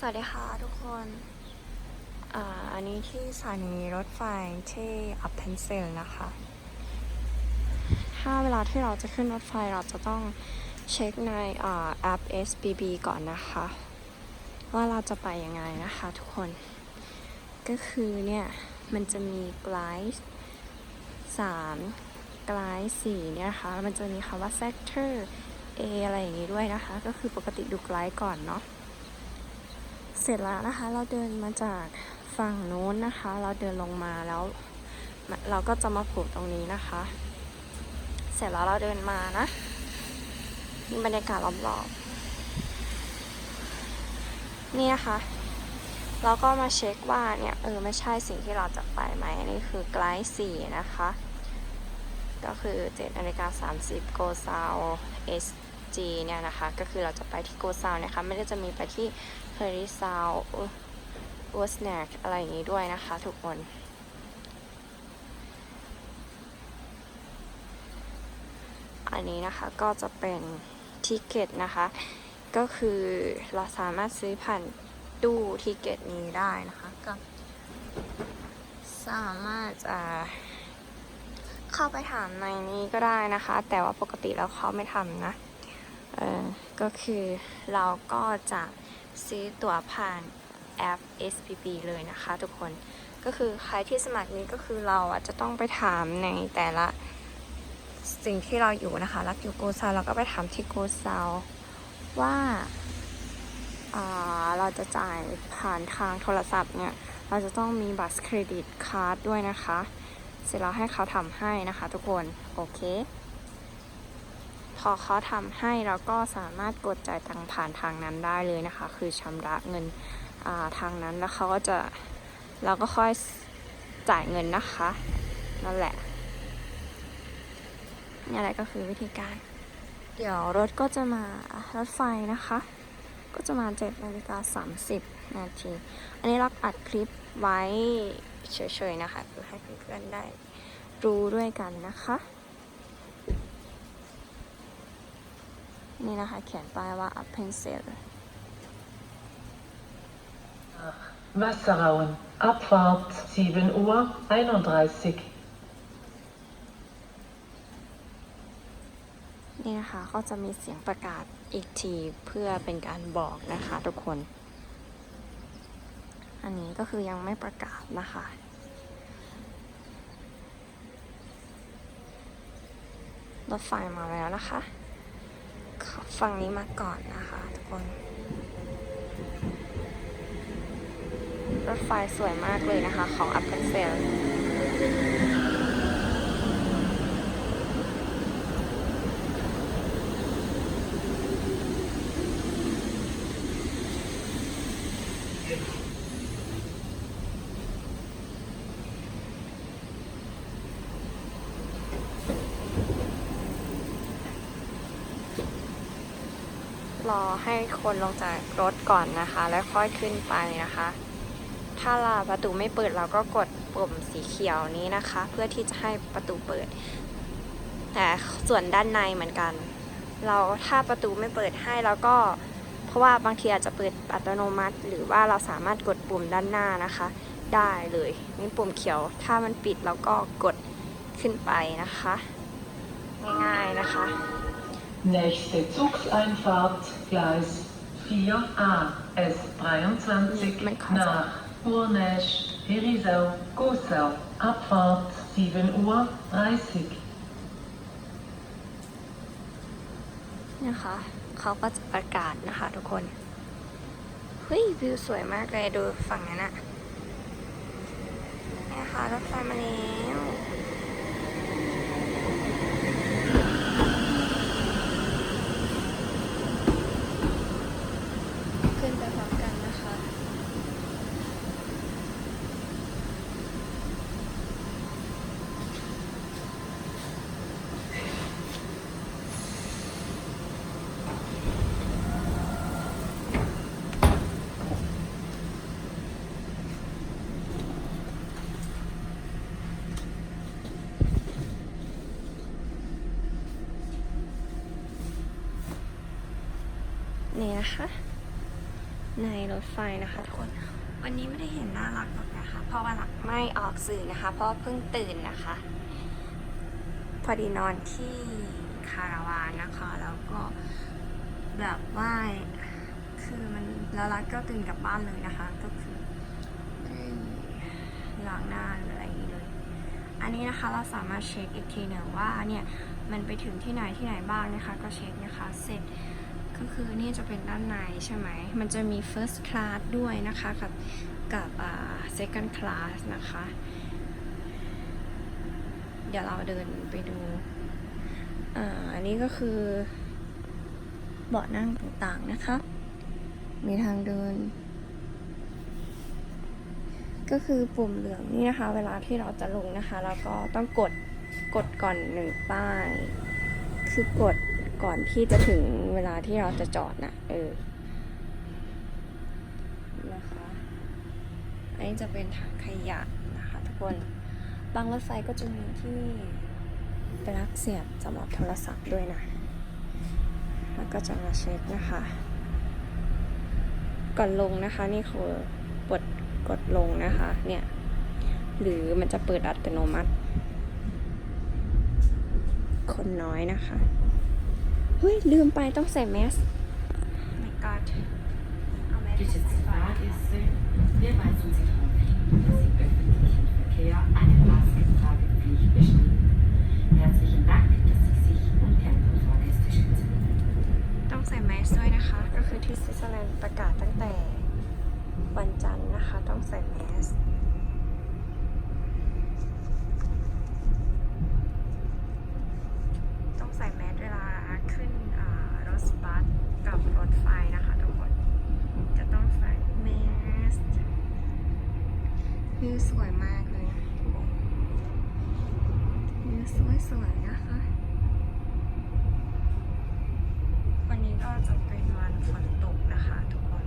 สวัสดีค่ะทุกคนอ่าอันนี้ที่สถานีรถไฟที่อัพเพนเซลนะคะ ถ้าเวลาที่เราจะขึ้นรถไฟเราจะต้องเช็คในอ่าแอป SBB ก่อนนะคะ ว่าเราจะไปยังไงนะคะทุกคน ก็คือเนี่ย มันจะมีไกลส์สามไกลส์สี่เนี่ยนะคะ มันจะมีคำว่า sector A อะไรอย่างงี้ด้วยนะคะ ก็คือปกติดูไกลส์ก่อนเนาะ เสร็จแล้วนะคะ เราเดินมาจากฝั่งนู้นนะคะ เราเดินลงมาแล้ว เราก็จะมาผล่ตรงนี้นะคะ เสร็จแล้วเราเดินมานะนี่บรรยากาศรอบๆนี่นะคะเราก็มาเช็คว่าเนี่ยเออไม่ใช่สิ่งที่เราจะไปไหมนี่คือไกด์สี่นะคะ ก็คือ7นาฬิกา30โกซาว SG เนี่ยนะคะ ก็คือเราจะไปที่โกซาวนะคะ ไม่ได้จะมีไปที่ เฮอริซาววสแนกอะไรอย่างนี้ด้วยนะคะทุกคน อันนี้นะคะก็จะเป็นทิเกตนะคะ ก็คือเราสามารถซื้อผ่านตู้ทิเกตนี้ได้นะคะก็สามารถอ่าเข้าไปถามในนี้ก็ได้นะคะ แต่ว่าปกติแล้วเขาไม่ทำนะ เออก็คือเราก็จะ ซื้อตั๋วผ่านแอป SPP เลยนะคะทุกคนก็คือใครที่สมัครนี้ก็คือเราอะจะต้องไปถามในแต่ละสิ่งที่เราอยู่นะคะรักอยู่โกซาเราก็ไปถามที่โกซาว่าอ่าเราจะจ่ายผ่านทางโทรศัพท์เนี่ย เราจะต้องมีบัตรเครดิตการ์ดด้วยนะคะ เสร็จแล้วให้เขาทำให้นะคะทุกคน โอเค อเขาทำให้เราก็สามารถกดจ่ายตังผ่านทางนั้นได้เลยนะคะ คือชำระเงินทางนั้นแล้วเขาก็จะเราก็ค่อยจ่ายเงินนะคะนั่นแหละนี่แหละก็คือวิธีการ เดี๋ยวรถก็จะมารถไฟนะคะ ก็จะมา7นาฬิกา30นาที อันนี้เราอัดคลิปไว้เฉยๆนะคะคือให้เพื่อนๆได้รู้ด้วยกันนะคะ นี่นะคะ เขียนป้ายว่า up pencil Wasserauen. Abfahrt 7 Uhr 31. นี่นะคะก็จะมีเสียงประกาศอีกทีเพื่อเป็นการบอกนะคะทุกคน อันนี้ก็คือยังไม่ประกาศนะคะรถไฟมาแล้วนะคะ ฝั่งนี้มาก่อนนะคะทุกคน รถไฟสวยมากเลยนะคะ ของอัพเ n นเซล รอให้คนลงจากรถก่อนนะคะ แล้วค่อยขึ้นไปนะคะ ถ้าเราประตูไม่เปิดเราก็กดปุ่มสีเขียวนี้นะคะ เพื่อที่จะให้ประตูเปิด แต่ส่วนด้านในเหมือนกัน เราถ้าประตูไม่เปิดให้เราก็ เพราะว่าบางทีอาจจะเปิดอัตโนมัติ หรือว่าเราสามารถกดปุ่มด้านหน้านะคะ ได้เลยนี่ปุ่มเขียว ถ้ามันปิดเราก็กดขึ้นไปนะคะ ง่ายๆนะคะ Nächste Zugseinfahrt Gleis 4a S23 Man kann nach Urnesch, Herisau, Gosau. Abfahrt 7 Uhr 30. นะคะเขาก็จะประกาศนะคะทุกคน เฮ้ย วิวสวยมากเลยดูฝั่งนั้นอะนี่ค่ะรถไฟมาแล้ว นี่นะคะ ในรถไฟนะคะทุกคน วันนี้ไม่ได้เห็นน่ารักหรอกนะคะ เพราะว่าหลักไม่ออกสื่อนะคะ เพราะเพิ่งตื่นนะคะ พอดีนอนที่คาราวานนะคะ แล้วก็แบบว่าคือมันแล้วรักก็ตื่นกลับบ้านเลยนะคะ ก็คือล้างหน้าหรืออะไรอย่างนี้เลย อันนี้นะคะเราสามารถเช็คอีกทีหนึ่งว่าเนี่ยมันไปถึงที่ไหนที่ไหนบ้างนะคะ ก็เช็คนะคะ เสร็จ ก็คือนี่จะเป็นด้านในใช่ไหม มันจะมี first class ด้วยนะคะกับกับอ่า second class นะคะ เดี๋ยวเราเดินไปดูอ่าอันนี้ก็คือเบาะนั่งต่างๆนะคะ มีทางเดิน ก็คือปุ่มเหลืองนี่นะคะ เวลาที่เราจะลงนะคะแล้วก็ต้องกดกดก่อนหนึ่งป้าย คือกด ก่อนที่จะถึงเวลาที่เราจะจอดนะเออนะคะอันนี้จะเป็นถังขยะนะคะทุกคนบางรถไฟก็จะมีที่ปลั๊กเสียบสำหรับโทรศัพท์ด้วยนะแล้วก็จะมาเช็คนะคะ ก่อนลงนะคะนี่คือกดกดลงนะคะเนี่ยหรือมันจะเปิดอัตโนมัติ คนน้อยนะคะ เฮ้ย ลืมไปต้องใส่แมส my god เอาแมส Diese ใส่ก่อน Fahrgäste, wir weisen Sie darauf hin, dass im öffentlichen Verkehr eine Maskentragepflicht besteht. Herzlichen Dank, dass Sie sich und die anderen Fahrgäste schützen. ต้องใส่แมสด้วยนะคะ ก็คือที่สวิตเซอร์แลนด์ประกาศตั้งแต่วันจันทร์นะคะ ต้องใส่แมส ต้องใส่แมสเวลาขึ้นอ่ารถบัสกับรถไฟนะคะทุกคน จะต้องใส่แมสวิวสวยมากเลยวิ วสวยๆนะคะ วันนี้ก็จะเป็นวันฝนตกนะคะทุกคน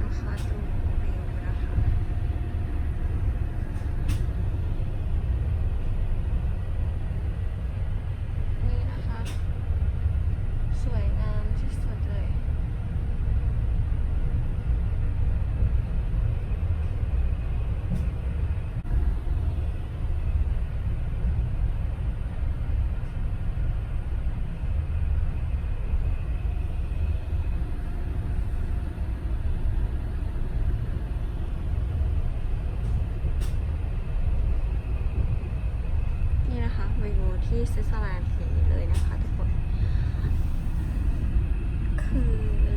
นะคะดูวิวนะคะ นี่นะคะ สวยงามที่สุดเลย นี่นะคะวิว ที่สวิตเซอร์แลนด์อย่างนี้เลยนะคะทุกคน คือ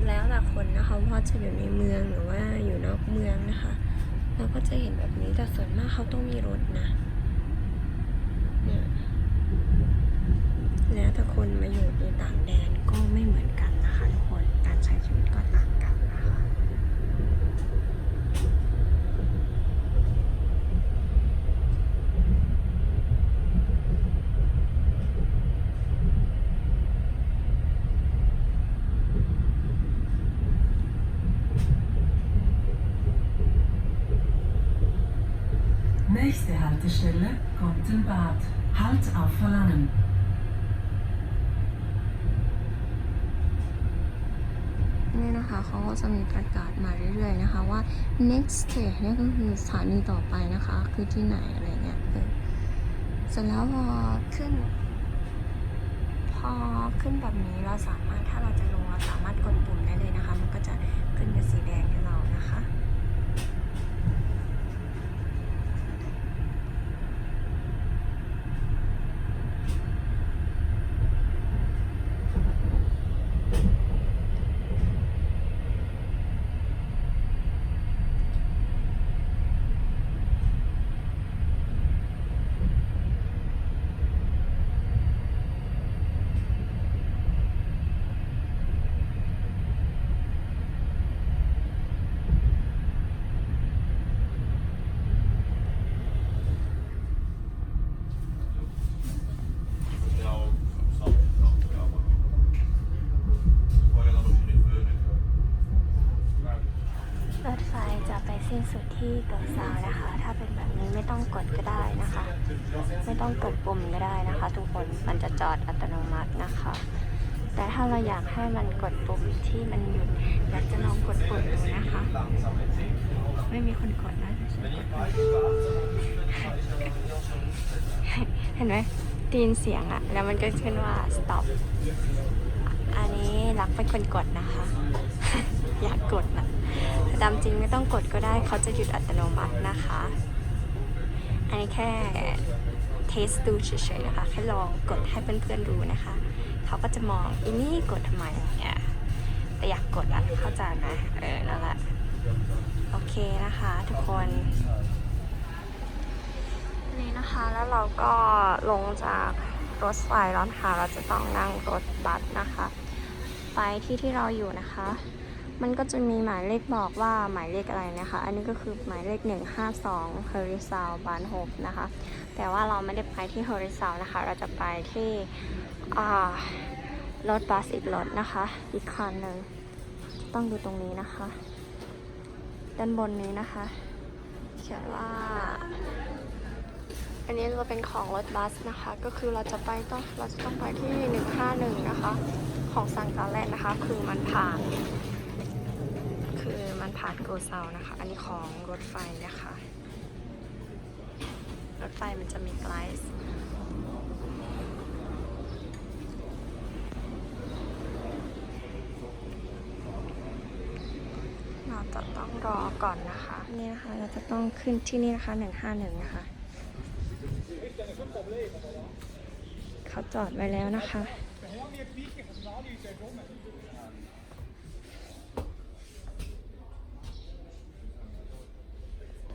แล้วแต่คนนะคะว่าจะอยู่ในเมืองหรือว่าอยู่นอกเมืองนะคะเราก็จะเห็นแบบนี้แต่ส่วนมากเขาต้องมีรถนะเนี่ยแล้วแต่คนมาอยู่ในต่างแดนก็ไม่เหมือนกันนะคะทุกคนการใช้ชีวิตก็ต่างกันนะคะ Nächste Haltestelle, Compton-Bad. Halt auf Verlangen. นี่นะคะเขาก็จะมีประกาศมาเรื่อยๆนะคะว่า next stage เนี่ยก็คือสถานีต่อไปนะคะ คือที่ไหนอะไรเงี้ยเสร็จแล้วพอขึ้น พอขึ้นแบบนี้เราสามารถถ้าเราจะลงเราสามารถกดปุ่มได้เลยนะคะ มันก็จะขึ้นเป็นสีแดงให้เรานะคะ ตัวซาวนะคะ ถ้าเป็นแบบนี้ไม่ต้องกดก็ได้นะคะ ไม่ต้องกดปุ่มก็ได้นะคะ ทุกคนมันจะจอดอัตโนมัตินะคะ แต่ถ้าเราอยากให้มันกดปุ่มที่มันหยุดอยากจะลองกดปุ่มดูนะคะ ไม่มีคนกดนะเห็นไหมตีนเสียงอะแล้วมันก็ขึ้นว่า stop อันนี้รักเป็นคนกดนะคะ อยากกดนะ แต่ตามจริงไม่ต้องกดก็ได้เขาจะหยุดอัตโนมัตินะคะ อันนี้แค่เทสดูเฉยๆนะคะ แค่ลองกดให้เพื่อนๆดูนะคะ เขาก็จะมองอีนี่กดทำไมเนี่ยแต่อยากกดอะเข้าใจไหมเออนั่นแหละโอเคนะคะทุกคนนี่นะคะแล้วเราก็ลงจากรถไฟร้อนค่ะเราจะต้องนั่งรถบัสนะคะ ไปที่ที่เราอยู่นะคะ มันก็จะมีหมายเลขบอกว่าหมายเลขอะไรนะคะ อันนี้ก็คือหมายเลข 152เฮอริซาวบานหกนะคะ แต่ว่าเราไม่ได้ไปที่เฮอริซานะคะ เราจะไปที่รถบัสอีกรถนะคะ อีกคันหนึ่ง ต้องดูตรงนี้นะคะ ด้านบนนี้นะคะ เขียนว่า อันนี้จะเป็นของรถบัสนะคะ ก็คือเราจะไปต้องเราจะต้องไปที่ 151 นะคะ ของซังกาแลนนะคะ คือมันผ่าน ผ่านโกเซานะคะ อันนี้ของรถไฟนะคะ รถไฟมันจะมีไกด์เราจะต้องรอก่อนนะคะ นี่นะคะ เราจะต้องขึ้นที่นี่นะคะ 151 นะคะ เขาจอดไว้แล้วนะคะ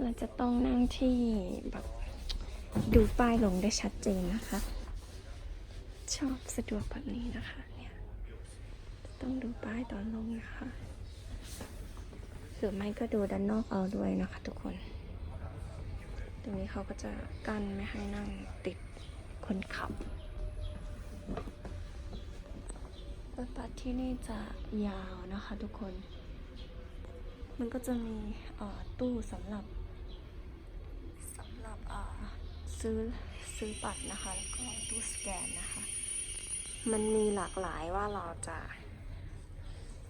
เราจะต้องนั่งที่แบบดูป้ายลงได้ชัดเจนนะคะ ชอบสะดวกแบบนี้นะคะเนี่ยต้องดูป้ายตอนลงนะคะหรือไม่ก็ดูด้านนอกเอาด้วยนะคะ ทุกคน ตรงนี้เขาก็จะกั้นไม่ให้นั่งติดคนขับรถบัสที่นี่จะยาวนะคะ ทุกคน มันก็จะมีตู้สำหรับสำหรับเอ่อ ซื้อซื้อบัตรนะคะแล้วก็ตู้สแกนนะคะ มันมีหลากหลายว่าเราจะ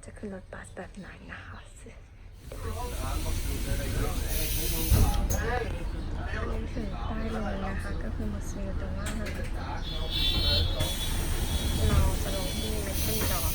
จะขึ้นรถบัสแบบไหนนะคะอันนี้ถึงป้ายเลยนะคะ ก็คือมุสลิมแต่ว่าเราจะลงที่เมทัลดอก